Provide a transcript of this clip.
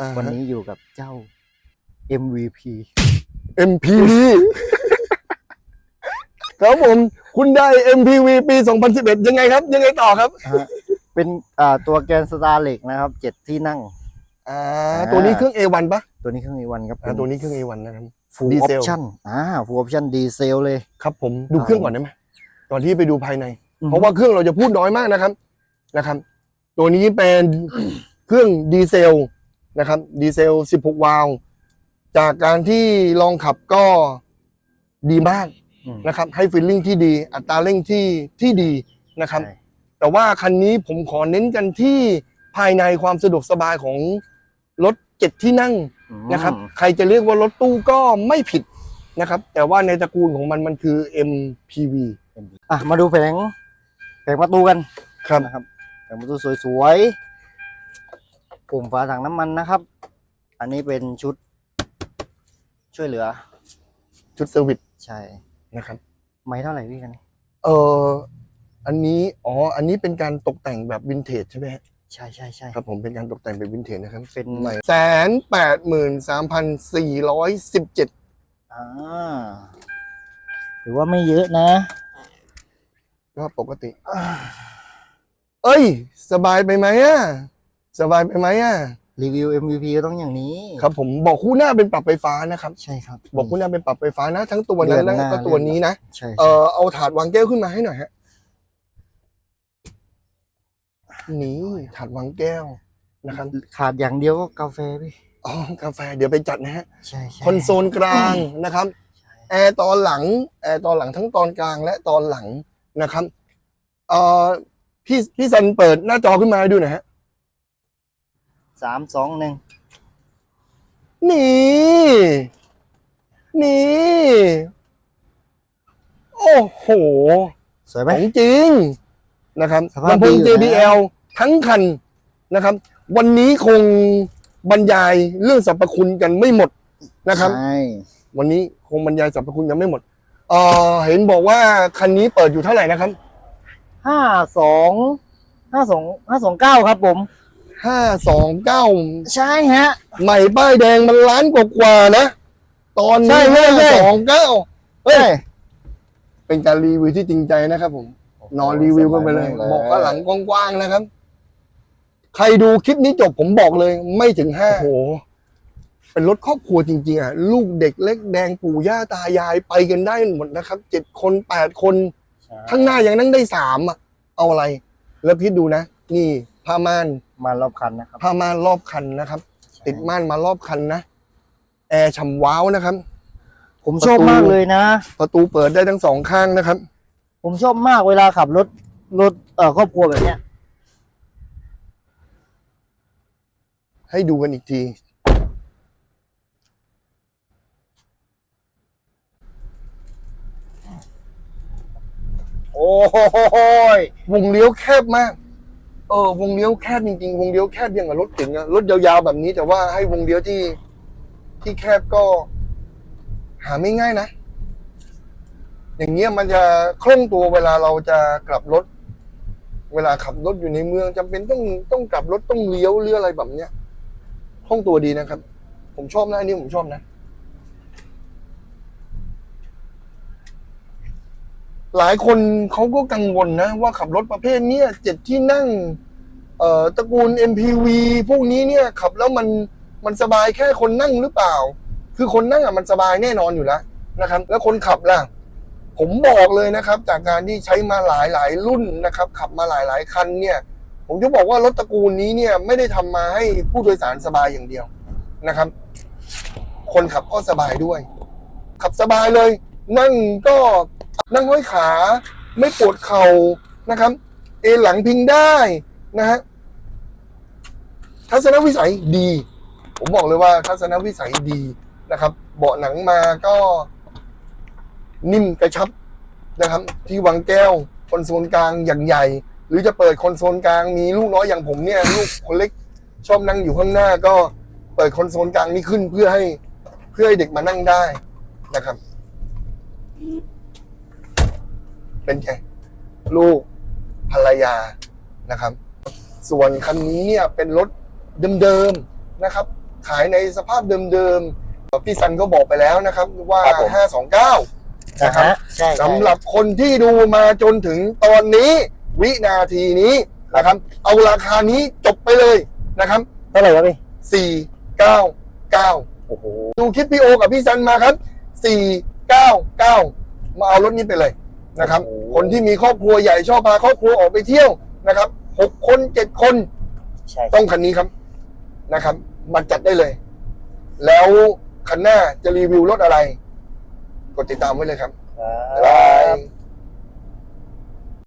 อ่าวันนี้อยู่กับเจ้า MVP MPV ครับผม คุณได้ MPV ปี 2011 ยังไงครับ ยังไงต่อครับฮะเป็นอ่าตัวแกนสตาร์เหล็กนะครับเจ็ดที่นั่งอ่าอ่า ตัวนี้เครื่อง A1 ปะตัวนี้เครื่อง A1 ครับอ่า ตัวนี้เครื่อง A1 นะครับ ฟูลดีออเซลปชั่นอ่าฟูลออปชั่นดีเซลเลย ครับผม ดูเครื่องก่อนได้ไหมก่อนที่ไปดูภายใน อืมเพราะว่าเครื่องเราจะพูดน้อยมากนะครับ นะครับ ตัวนี้เป็น เครื่องดีเซล นะครับดีเซล 16 วาล์วจากการที่ลองขับก็ดีมากอืมนะครับ ให้ฟีลลิ่งที่ดี อัตราเร่งที่ที่ดีนะครับใช่แต่ว่าคันนี้ผมขอเน้นกันที่ภายในความสะดวกสบายของรถเจ็ดที่นั่งอืมนะครับ ใครจะเรียกว่ารถตู้ก็ไม่ผิดนะครับ แต่ว่าในตระกูลของมันมันคือ MPV อะมาดูแผงแผงประตูกันครับนะครับแผงประตูสวยๆ ปุ่มฝาถังน้ำมันนะครับ อันนี้เป็นชุดช่วยเหลือ ชุดเซอร์วิสใช่ นะครับ ไม่เท่าไหร่พี่กัน เอออันนี้อ๋ออันนี้เป็นการตกแต่งแบบวินเทจใช่ไหมฮะใช่ใช่ใช่ครับผมเป็นการตกแต่งแบบวินเทจนะครับเป็นใหม่แสนแปดหมื่นสามพันสี่ร้อยสิบเจ็ดอ่าถือว่าไม่เยอะนะ ก็ปกติ เอ้ย สบายไปไหมอะ สบายไปไหมอะรีวิว MVP ก็ต้องอย่างนี้ครับ ผมบอกคู่หน้าเป็นปรับไฟฟ้านะครับ ใช่ครับ บอกคู่หน้าเป็นปรับไฟฟ้านะ ทั้งตัวนั้นเลื่อนหและน้าก็ตัวนี้นะใช่เออเอาถาดวางแก้วขึ้นมาให้หน่อยฮะนี่ถาดวางแก้วนะครับขาดอย่างเดียวก็กาแฟพี่อ๋อกาแฟเดี๋ยวไปจัดนะฮะใช่ใช่คอนโซลกลางนะครับแอร์ตอนหลังแอร์ตอนหลังทั้งตอนกลางและตอนหลังนะครับเอ่อพี่พี่ซันเปิดหน้าจอขึ้นมาให้ดูหน่อยฮะ สามสองหนึ่งนี่ นี่ โอ้โห สวยไหม ของจริงนะครับสภาพลำโพงดีอยู่นะ JBL ทั้งคันนะครับ วันนี้คงบรรยายเรื่องสรรพคุณกันไม่หมดนะครับ ใช่ วันนี้คงบรรยายสรรพคุณยังไม่หมดเออเห็นบอกว่าคันนี้เปิดอยู่เท่าไหร่นะครับ ห้าสองห้าสองห้าสองเก้าครับผม ห้าสองเก้าใช่ฮะ ใหม่ป้ายแดงมันล้านกว่าๆนะ ตอนใช่นี้ใช่ห้าใช่ สองเก้าเฮ้ยใช่เป็นการรีวิวที่จริงใจนะครับผม นอนรีวิวกันไปเลย บอกว่าหลังกว้างๆนะครับ ใครดูคลิปนี้จบผมบอกเลย ไม่ถึงห้า โอ้โห เป็นรถครอบครัวจริงๆอะลูกเด็กเล็กแดงปู่ย่าตายายไปกันได้หมดนะครับเจ็ดคนแปดคน ข้างหน้ายังนั่งได้สามอะ เอาอะไร แล้วคิดดูนะ นี่ผ้าม่าน มารอบคันนะครับผ้าม่านรอบคันนะครับ ติดม่านมารอบคันนะแอร์ฉ่ำว้าวนะครับ ผมชอบประตูมากเลยนะ ประตูเปิดได้ทั้งสองข้างนะครับ ผมชอบมากเวลาขับรถรถเอ่อครอบครัวแบบเนี้ย ให้ดูกันอีกที โอ้ยวงเลี้ยวแคบมาก เออวงเลี้ยวแคบจริงๆ วงเลี้ยวแคบยังกับรถเก๋งอะรถยาวๆแบบนี้ แต่ว่าให้วงเลี้ยวที่ ที่แคบก็ หาไม่ง่ายนะ อย่างเงี้ยมันจะคล่องตัวเวลาเราจะกลับรถ เวลาขับรถอยู่ในเมืองจำเป็นต้องต้องกลับรถต้องเลี้ยวหรืออะไรแบบเนี้ยคล่องตัวดีนะครับ ผมชอบนะอันนี้ผมชอบนะ หลายคนเขาก็กังวลนะ ว่าขับรถประเภทเนี้ยเจ็ดที่นั่ง เอ่อตระกูล MPV พวกนี้เนี่ยขับแล้วมันมันสบายแค่คนนั่งหรือเปล่า คือคนนั่งอะมันสบายแน่นอนอยู่แล้วนะครับ แล้วคนขับล่ะ ผมบอกเลยนะครับ จากการที่ใช้มาหลายหลายรุ่นนะครับ ขับมาหลายหลายคันเนี่ยผมจะบอกว่ารถตระกูลนี้เนี่ยไม่ได้ทำมาให้ผู้โดยสารสบายอย่างเดียวนะครับ คนขับก็สบายด้วย ขับสบายเลย นั่งก็ นั่งห้อยขาไม่ปวดเข่านะครับ เอหลังพิงได้นะฮะทัศนวิสัยดี ผมบอกเลยว่าทัศนวิสัยดีนะครับ เบาะหนังมาก็นิ่มกระชับนะครับ ที่วางแก้วคอนโซลกลางอย่างใหญ่ หรือจะเปิดคอนโซลกลางมีลูกน้อยอย่างผมเนี่ยลูกคนเล็กชอบนั่งอยู่ข้างหน้าก็เปิดคอนโซลกลางนี้ขึ้นเพื่อให้เพื่อให้เด็กมานั่งได้นะครับ เป็นไงลูกภรรยานะครับ ส่วนคันนี้เนี่ยเป็นรถเดิมๆนะครับ ขายในสภาพเดิมๆพี่ซันก็บอกไปแล้วนะครับ ว่าครับผม 529 นะนะครับฮะใช่ใช่ สำหรับคนที่ดูมาจนถึงตอนนี้ วินาทีนี้นะครับ เอาราคานี้จบไปเลยนะครับ เท่าไหร่วะพี่499 โอ้โห ดูคลิปพี่โอกับพี่ซันมาครับ 499 มาเอารถนี้ไปเลย นะครับโอ้โหคนที่มีครอบครัวใหญ่ชอบพาครอบครัวออกไปเที่ยวนะครับหกคนเจ็ดคนใช่ต้องคันนี้ครับนะครับ มันจัดได้เลย แล้วคันหน้าจะรีวิวรถอะไร กดติดตามไว้เลยครับครับ บ๊ายบาย